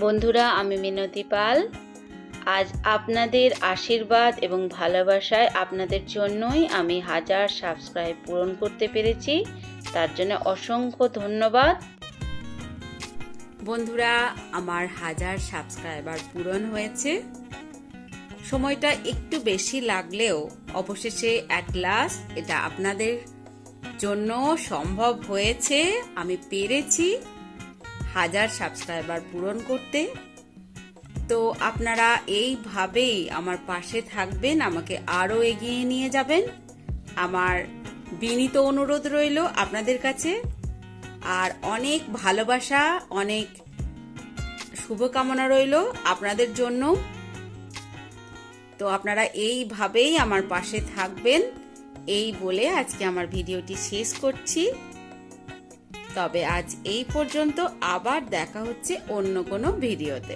বন্ধুরা, আমি মিনতি পাল। আজ আপনাদের আশীর্বাদ এবং ভালোবাসায় আপনাদের জন্যই আমি হাজার সাবস্ক্রাইব পূরণ করতে পেরেছি। তার জন্য অসংখ্য ধন্যবাদ। বন্ধুরা, আমার হাজার সাবস্ক্রাইবার পূরণ হয়েছে। সময়টা একটু বেশি লাগলেও অবশেষে অ্যাট লাস্ট এটা আপনাদের জন্য সম্ভব হয়েছে। আমি পেরেছি। হাজার সাবস্ক্রাইবার পূরণ করতে। তো আপনারা এইভাবেই আমার পাশে থাকবেন, আমাকে আরও এগিয়ে নিয়ে যাবেন। আমার বিনীত অনুরোধ রইল আপনাদের কাছে। আর অনেক ভালোবাসা, অনেক শুভকামনা রইল আপনাদের জন্য। তো আপনারা এইভাবেই আমার পাশে থাকবেন। এই বলে আজকে আমার ভিডিওটি শেষ করছি। তবে আজ এই পর্যন্ত আবার দেখা হচ্ছে অন্য কোনো ভিডিওতে।